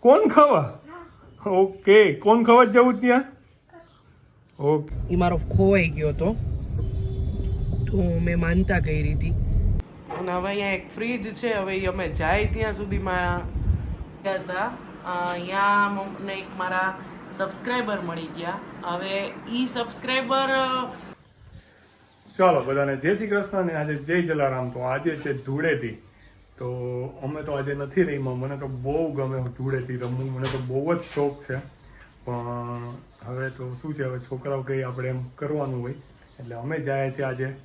કોણ ખાવા? જવું ત્યાં? એ મારો ખોવાઈ ગયો હતો. તો મેં માનતા કરી હતી. અને હવે અહીંયા એક ફ્રીજ છે, હવે અમે જાય ત્યાં સુધીમાં અહીંયા એક મારા સબસ્ક્રાઈબર મળી ગયા. હવે ઈ સબસ્ક્રાઈબર ચાલો, બધાને જય શ્રી કૃષ્ણ ને આજે જય જલારામ. તો આજે છે ધૂળેટી. તો અમે તો આજે નથી રહીમાં મને તો બહુ ગમે ધૂળેટી રમવું. મને તો બહુ જ શોખ છે. પણ હવે તો શું છે? હવે છોકરાઓ કંઈ આપણે એમ કરવાનું હોય. એટલે અમે જાય છે આજે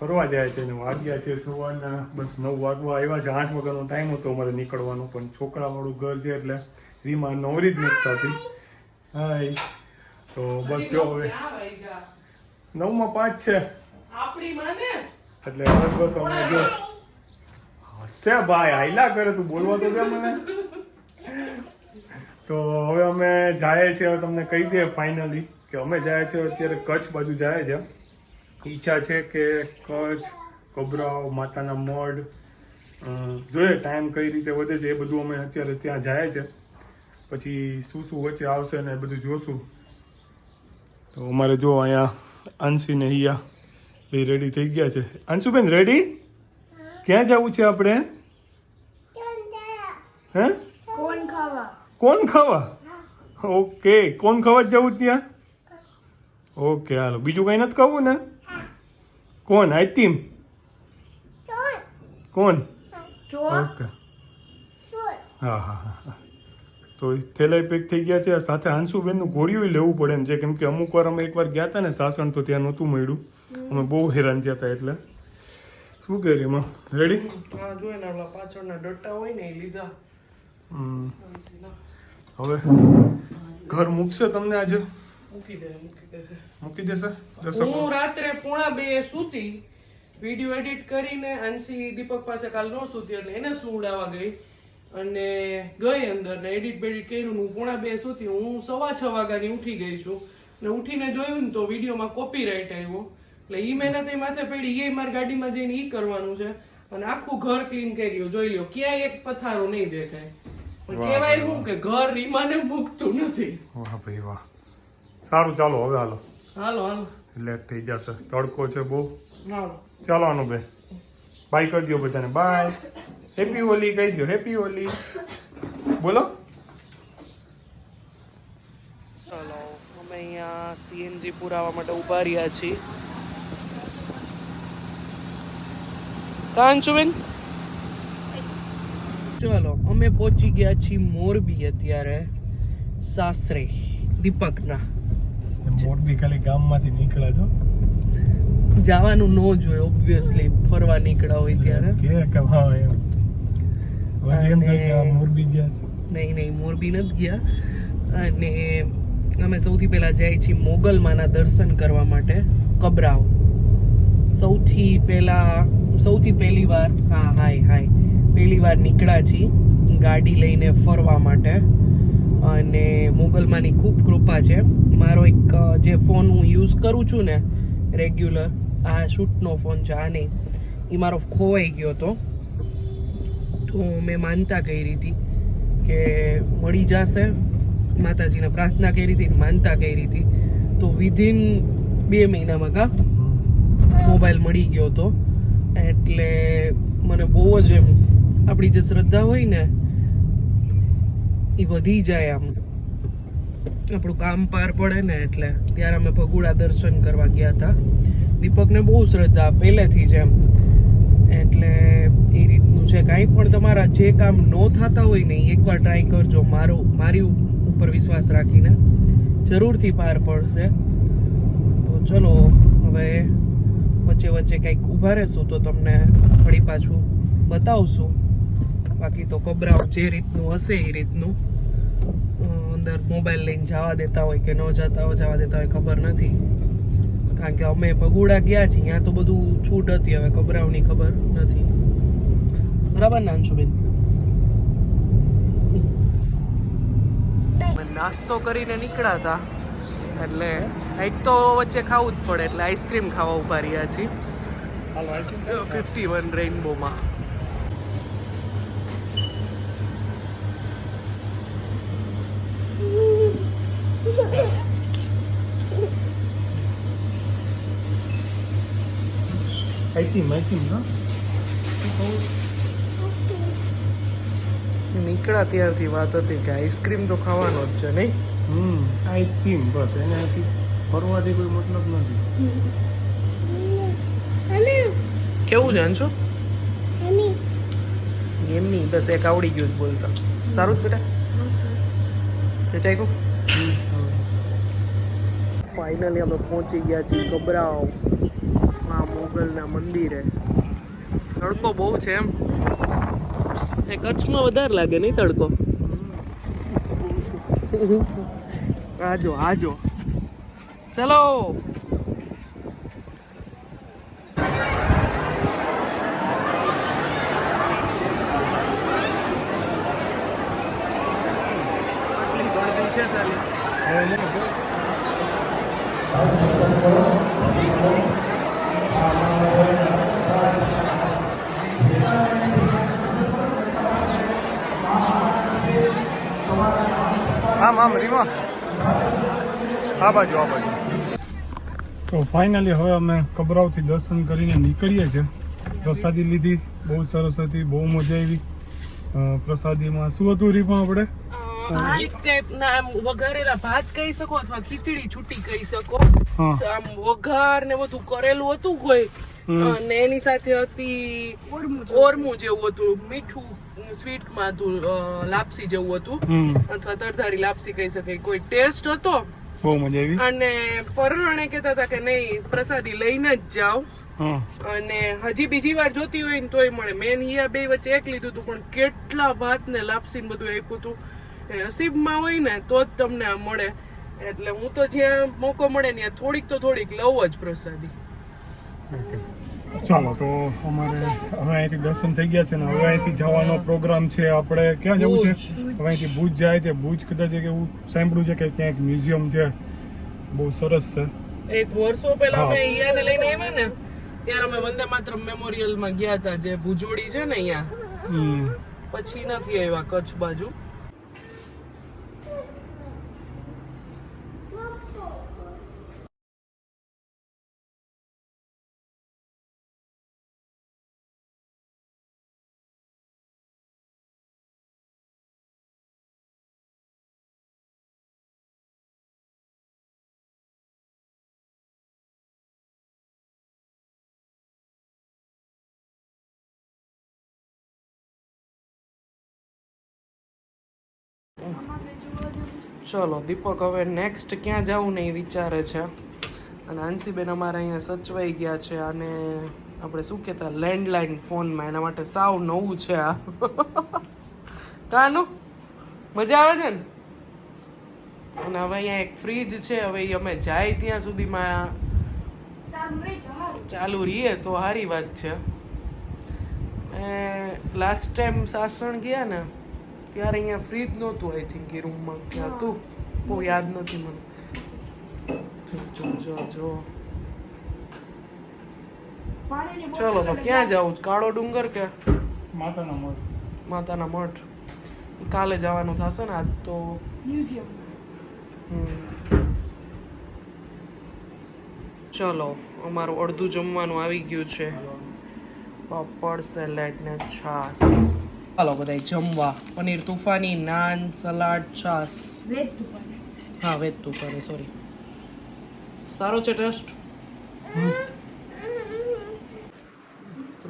ફરવા જાય છે અને વાગ્યા છે સવારના. બસ નવ વાગવા આવ્યા છે. આઠ વાગ્યાનો ટાઈમ હતો અમારે નીકળવાનો. પણ છોકરાવાળું ઘર છે એટલે રીમા નવરી જ નથી થતી. હાય. તો બસ જો હવે નવમાં પાંચ છે. આપણી માને? એટલે બસ અમે જો. હશે ભાઈ આયલા કરે તું બોલવા તો દે મને. તો હવે અમે જાય છે હવે તમને કહી દે ફાઇનલી કે અમે જાય છે અત્યારે કચ્છ બાજુ જાય છે. ઈચ્છા છે કે કચ્છ કોબરાવ માતાના મઢ જોઈએ ટાઈમ કઈ રીતે વધે છે એ બધું અમે અત્યારે ત્યાં જાય છે. પછી શું શું વચ્ચે આવશે ને એ બધું જોશું. તો અમારે જો અહીંયા અંશી ને હિયા. બે રેડી થઈ ગયા છે. અંશુબેન રેડી ક્યાં જવું છે આપણે? હે? કોણ ખાવા? કોણ ખાવા? ઓકે કોણ ખાવા જ જવું ત્યાં? ઓકે હાલો. બીજું કઈ નથી ખાવું ને? કોણ? આઈતિમ કોણ? ઓકે. હા હા હા હા. તો થેલાઈ પેક થઈ ગયા છે. સાથે હાંસુબેનનું ગોળીઓ લેવું પડે એમ. છે કેમ કે અમુક વાર અમે એકવાર ગયા હતા ને સાસણ તો ત્યાં નહોતું મળ્યું. અમે બહુ હેરાન થયા હતા એટલે. શું કરી એમાં? રેડી હા આપણા પાછળના ડટ્ટા હોય ને એ લીધા. હવે ઘર મૂકશે તમને આજે? મૂકી દે મૂકી દેશે? હું રાત્રે પોણા બે સૂતી વીડિયો એડિટ કરીને અંશી દીપક પાસે કાલ નો સૂતી એટલે એને સુવડાવવા ગઈ. અને ગઈ અંદર ને એડિટ બેડિટ કર્યું હું પોણા બે સુધી હું સવા છ વાગ્યાની ઉઠી ગઈ છું. ને ઉઠીને જોયું ને તો વિડીયોમાં કોપીરાઇટ આવ્યો. એટલે ઈ મહેનત એ માથે પડી એ મારી ગાડીમાં જઈને એ કરવાનું છે. અને આખું ઘર ક્લીન કર્યું જોઈ લ્યો ક્યાંય એક પથારો નહીં દેખાય. પણ કહેવાય શું કે ઘર રીમાને મૂકતું નથી. વાહ ભાઈ વાહ. સારું ચાલો હવે હાલો. હાલો હાલો. લેટ થઈ જશે. તડકો છે બહુ. ચાલો આનું બે બાય કરી દો બધાને. બાય હેપી હોલી કહી દો હેપી હોલી બોલો. ચાલો અમે અહીંયા સીએનજી પુરાવા માટે ઊભા રહ્યા છીએ. કાંચુબેન બેન? ચાલો અમે પહોંચી ગયા છીએ મોરબી અત્યારે સાસરે દીપકના. મોરબી ખાલી ગામમાંથી નીકળ્યા છો? જવાનું ન જોઈએ ઓબ્વિયસલી ફરવા નીકળ્યા હોય ત્યારે. કે કમા એમ. નહીં નહીં મોરબી નથી ગયા. અને અમે સૌથી પહેલાં જાય છીએ મોગલમાના દર્શન કરવા માટે કબરાવ. સૌથી પહેલાં સૌથી પહેલી વાર હા હાય હાય. પહેલી વાર નીકળ્યા છીએ ગાડી લઈને ફરવા માટે. અને મોગલમાની ખૂબ કૃપા છે. મારો એક જે ફોન હું યુઝ કરું છું ને રેગ્યુલર આ શૂટનો ફોન છે આ નહીં. એ મારો ખોવાઈ ગયો હતો. તો મેં માનતા કરી હતી કે મળી જશે. માતાજીને પ્રાર્થના કરી હતી માનતા કરી હતી. તો વિધિન બે મહિનામાં કા મોબાઈલ મળી ગયો હતો એટલે મને બહુ જ એમ આપણી જે શ્રદ્ધા હોય ને, એ વધી જાય આમ. આપણું કામ પાર પડે ને એટલે. ત્યારે અમે ભગુડા દર્શન કરવા ગયા હતા. દીપકને બહુ શ્રદ્ધા, પહેલેથી જ એમ. એટલે એ રીતનું છે. કાંઈ પણ તમારા જે કામ ન થતા હોય ને એકવાર ટ્રાય કરજો. મારો, મારી ઉપર વિશ્વાસ રાખીને જરૂરથી પાર પડશે. તો ચલો, હવે વચ્ચે વચ્ચે કંઈક ઊભા રહેશું તો તમને ફરી પાછું બતાવશું. બાકી તો કબરાઓ જે રીતનું હશે એ રીતનું. અંદર મોબાઈલ લઈને જવા દેતા હોય કે ન જતા હોય, જવા દેતા હોય ખબર નથી. કારણ કે અમે ભગુડા ગયા છીએ ત્યાં તો બધું છૂટ હતી હવે કબરાવની ખબર નથી. બરાબર ને અંશુબેન? નાસ્તો કરીને નીકળ્યા હતા એટલે એક તો વચ્ચે ખાવું જ પડે એટલે આઈસ્ક્રીમ ખાવા ઊભા રહ્યા છીએ. ફિફ્ટી વન રેઇનબોમાં આઈ થિંક હા નીકળ્યા ત્યારથી વાત હતી કે આઈસ્ક્રીમ તો ખાવાનો જ છે નહીં? હમ આઈ થિંક બસ. એને અહીંથી ફરવાથી કોઈ મતલબ નથી. કેવું જાણશો એમની બસ એક આવડી ગયું જ બોલતા. સારું જ બેટા? તે ચાખ્યું ફાઇનલી અમે પહોંચી ગયા છીએ ગબરાવ આ મોગલના મંદિરે. તડકો બહુ છે એમ. એ કચ્છમાં વધારે લાગે નહીં તડકો? આજો આજો. ચલો. છે ચાલી. આમ આમ રીમા. આ બાજુ આ બાજુ. તો ફાઇનલી હવે અમે કબરાવથી દર્શન કરીને નીકળીએ છીએ. પ્રસાદી લીધી બહુ સરસ હતી બહુ મજા આવી. પ્રસાદીમાં શું હતું રીમાં આપણે? વઘારેલા ભાત કહી શકો અથવા ખીચડી છૂટી કહી શકો. આમ વઘાર ને બધું કરેલું હતું કોઈ. અને એની સાથે હતી ઓરમું જેવું હતું મીઠું. સ્વીટમાં હતું તું લાપસી જેવું હતું. અથવા તરધારી લાપસી કહી શકાય. કોઈ ટેસ્ટ હતો? બહુ મજા આવી. અને પરણે કહેતા હતા કે નહીં પ્રસાદી લઈને જ જાઓ. અને હજી બીજી વાર જોતી હોય ને તોય મળે. મેન હિયા બે વચ્ચે એક લીધું હતું પણ કેટલા ભાત ને લાપસી ને બધું આપ્યું હતું. નસીબમાં હોય ને તો જ તમને આ મળે. એટલે હું તો જ્યાં મોકો મળે ને થોડીક તો થોડીક લઉં જ પ્રસાદી. ચાલો તો અમારે હવે અહીંથી દર્શન થઈ ગયા છે ને હવે અહીંથી જવાનો પ્રોગ્રામ છે. આપણે ક્યાં જવું છે? હવે અહીંથી ભુજ જાય છે. ભુજ કદાચ કે એવું સાંભળ્યું છે કે ત્યાં એક મ્યુઝિયમ છે. બહુ સરસ છે. એક વર્ષો પહેલા. અમે હિયાને લઈને આવ્યા ને ત્યારે અમે વંદે માતરમ મેમોરિયલમાં ગયા હતા જે ભુજોડી છે ને અહીંયા. પછી નથી આવ્યા કચ્છ બાજુ. ચલો, દીપક હવે નેક્સ્ટ ક્યાં જવું ને એ વિચારે છે. અને આંસીબેન અમારા અહીંયા સચવાઈ ગયા છે અને આપણે શું કહેતા લેન્ડલાઇન ફોનમાં એના માટે સાવ નવું છે આ. કાનું, મજા આવે છે ને? અને હવે અહીંયા એક ફ્રીજ છે, હવે અમે જાય ત્યાં સુધીમાં. ચાલુ રહીએ તો સારી વાત છે. લાસ્ટ ટાઈમ સાસણ ગયા ને ત્યારે અહીંયા ફ્રીજ નહોતું આઈ થિંક એ રૂમમાં ક્યાં હતું બહુ યાદ નથી મને. જો જો જો જો. ચલો તો ક્યાં જાવું છે? કાળો ડુંગર કે? માતાના મઠ માતાના મઠ કાલે જવાનું થશે ને આજ તો. Museum hmm. ચલો અમારું અડધું જમવાનું આવી ગયું છે. પાપડ સેલેડ ને છાસ ચાલો બધા જમવા પનીર તુફાની નાન સલાડ છાસ. વેજ તુફાન. હા વેજ તુફાની સોરી સારો છે ટેસ્ટ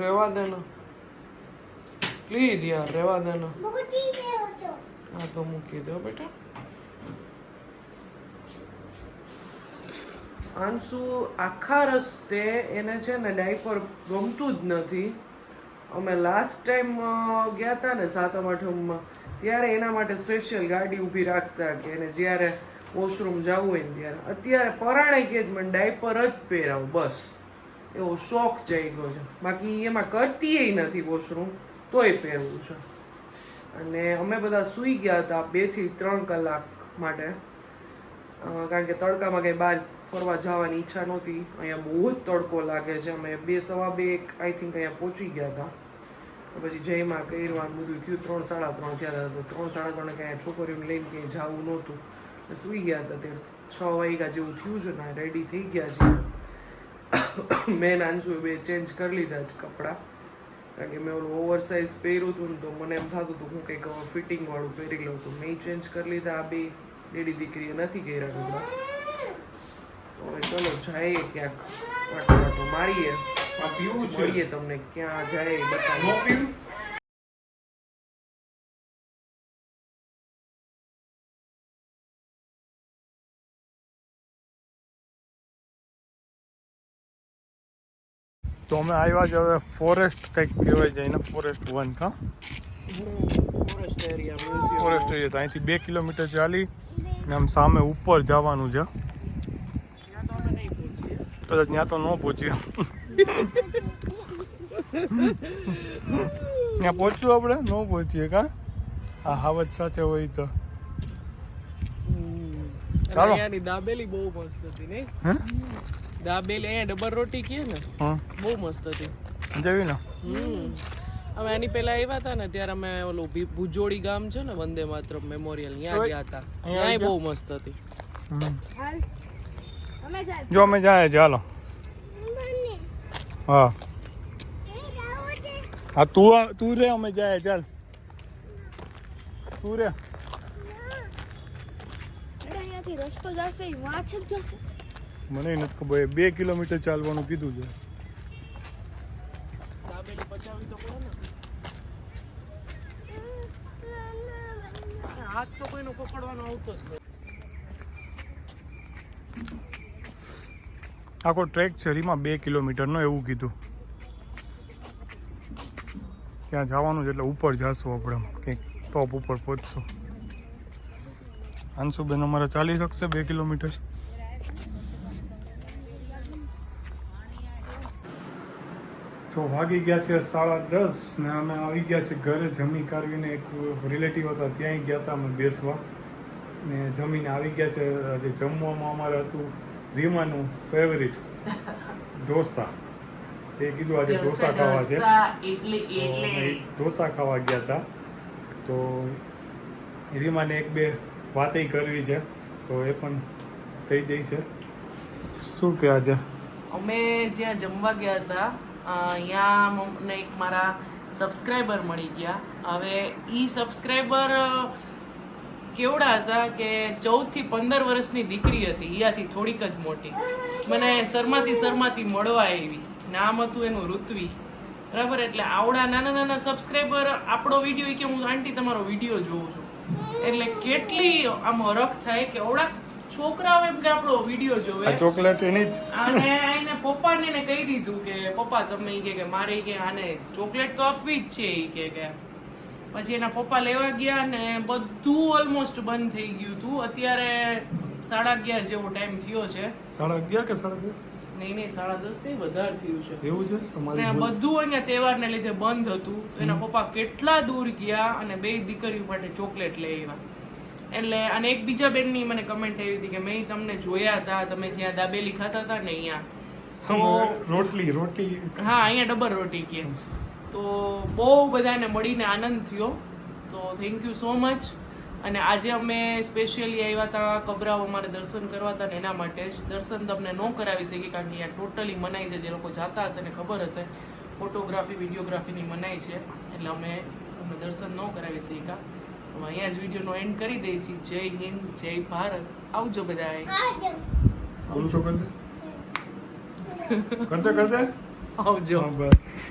રેવા દે પ્લીઝ યાર રેવા દે હા તો મૂકી દો બેટા. આંસુ આખા રસ્તે એને છે ને ડાયપર ગમતું જ નથી. અમે લાસ્ટ ટાઈમ ગયા હતા ને સાતમ આઠમમાં, ત્યારે એના માટે સ્પેશિયલ ગાડી ઊભી રાખતા કે એને જ્યારે વોશરૂમ જવું હોય ને ત્યારે. અત્યારે પરાણે કે જ મને ડાયપર જ પહેરાવું, બસ. એવો શોખ જઈ ગયો છે. બાકી એમાં કરતી નથી વોશરૂમ તોય પહેરવું છે. અને અમે બધા સૂઈ ગયા હતા બેથી ત્રણ કલાક માટે. કારણ કે તડકામાં કંઈ બહાર ફરવા જવાની ઈચ્છા નહોતી. અહીંયા બહુ જ તડકો લાગે છે. અમે બે સવા બે, એક આઈ થિંક અહીંયા પહોંચી ગયા હતા. પછી જયમાં કર્યું બધું થયું, ત્રણ સાડા ત્રણ થયા હતા. ત્રણ સાડા ત્રણે ક્યાંય છોકરીઓને લઈને ક્યાંય જવું નહોતું. સૂઈ ગયા હતા. તે છ વાગ્યા જેવું થયું છે ને રેડી થઈ ગયા છે મેં નાનસુએ બે ચેન્જ કરી લીધા જ કપડાં. કારણ કે મેં ઓલું ઓવર સાઇઝ પહેર્યું હતું ને, તો મને એમ થતું હતું હું કંઈક ફિટિંગવાળું પહેરી લઉં. તો મેં ચેન્જ કરી લીધા. આ બે, ડેડી દીકરીએ નથી કર્યા કપડાં. હવે ચલો જઈએ ક્યાંક વાટો મારીએ. આ પીવું છે. મળીએ તમને ક્યાં જાય બતાવો નો પીવું? તો અમે આવ્યા જ હવે ફોરેસ્ટ કંઈક કહેવાય જાય ને ફોરેસ્ટ વન કા ફોરેસ્ટ એરિયા ફોરેસ્ટ એરિયા તો અહીંથી બે કિલોમીટર ચાલી ને આમ સામે ઉપર જવાનું છે ત્યાં તો અમે નહીં પહોંચીએ કદાચ ત્યાં તો ન પહોંચીએ ત્યાં પહોંચવું આપણે ન પહોંચીએ કા આ હાવત સાથે હોય તો ચાલો. અહીંયાની દાબેલી બહુ મસ્ત હતી નહીં દાબેલી અહીંયા ડબલ રોટી કહે ને બહુ મસ્ત હતી જવી ને અમે એની પહેલા આવ્યા હતા ને ત્યારે અમે ઓલું ભુજોડી ગામ છે ને વંદે માત્ર મેમોરિયલ ત્યાં ગયા હતા ત્યાં બહુ મસ્ત હતી જો અમે જાય ચાલો હા. હા તું તું રે અમે જાય ચાલ. તું રે. રસ્તો જશે વાં જશે. મને નથી ખબર બે કિલોમીટર ચાલવાનું કીધું છે. હાથ તો કોઈનો પકડવાનો આવતો જ આખો ટ્રેક છે બે કિલોમીટરનો એવું કીધું. ત્યાં જવાનું છે એટલે ઉપર જશું આપણે કંઈક ટોપ ઉપર પહોંચશું. અંશુબેન અમારે ચાલી શકશે બે કિલોમીટર. તો વાગી ગયા છે સાડા દસ ને અમે આવી ગયા છે ઘરે. જમી કાઢવીને એક રિલેટિવ હતા, ત્યાંય ગયા હતા અમે બેસવા. ને જમીને આવી ગયા છે. આજે જમવામાં અમારે હતું રીમાનું ફેવરિટ ઢોસા. એ કીધું આજે ઢોસા ખાવા છે. તો અમે ઢોસા ખાવા ગયા હતા. તો રીમાને એક બે વાતે કરવી છે. તો એ પણ કહી દે છે. શું કે આજે? અમે જ્યાં જમવા ગયા હતા અહીંયા મને એક મારા સબસ્ક્રાઈબર મળી ગયા. હવે ઈ સબસ્ક્રાઈબર કેવડા હતા કે ચૌદથી પંદર વર્ષની દીકરી હતી ઈયાથી થોડીક જ મોટી. મને શરમાતી શરમાતી મળવા આવી. નામ હતું એનું ઋત્વી. બરાબર? એટલે આવડા નાના નાના સબસ્ક્રાઈબર આપણો વીડિયો કે હું આંટી તમારો વીડિયો જોઉં છું. એટલે કેટલી આમ હરખ થાય કે ઓળા છોકરાઓ એમ કે આપણો વીડિયો જોવે. ચોકલેટ એની જ. અને એને પપ્પાને કહી દીધું કે પપ્પા તમે કે કે મારે કે આને ચોકલેટ તો આપવી જ છે એ કે કે. પછી એના પપ્પા લેવા ગયા ને બધું ઓલમોસ્ટ બંધ થઈ ગયું હતું. અત્યારે સાડા અગિયાર જેવો ટાઈમ થયો છે. સાડા અગિયાર કે સાડા દસ? નહીં નહીં સાડા દસ નહીં વધારે થયું છે. એવું છે. બધું અહીંયા તહેવારને લીધે બંધ હતું. એના પપ્પા કેટલા દૂર ગયા અને બે દીકરીઓ માટે ચોકલેટ લઈ આવ્યા. એટલે અને એક બીજા બેનની મને કમેન્ટ આવી હતી કે મેં તમને જોયા હતા તમે જ્યાં દાબેલી ખાતા હતા ને અહીંયા. રોટલી રોટલી. હા અહીંયા ડબલ રોટી કે. તો બહુ બધાને મળીને આનંદ થયો. તો થેન્ક યુ સો મચ અને આજે અમે સ્પેશિયલી આવ્યા હતા કબરાઓ અમારે દર્શન કરવા હતા ને એના માટે જ. દર્શન તમને ન કરાવી શકી કારણ કે અહીંયા ટોટલી મનાઈ છે. જે લોકો જાતા હશે ને ખબર હશે ફોટોગ્રાફી વિડીયોગ્રાફીની મનાઈ છે. એટલે અમે અમે દર્શન ન કરાવી શક્યા. હવે અહીંયા જ વિડીયોનો એન્ડ કરી દઈએ છીએ. જય હિન્દ જય ભારત. આવજો બધા બોલું તો કર દે કર દે કર દે આવજો બસ.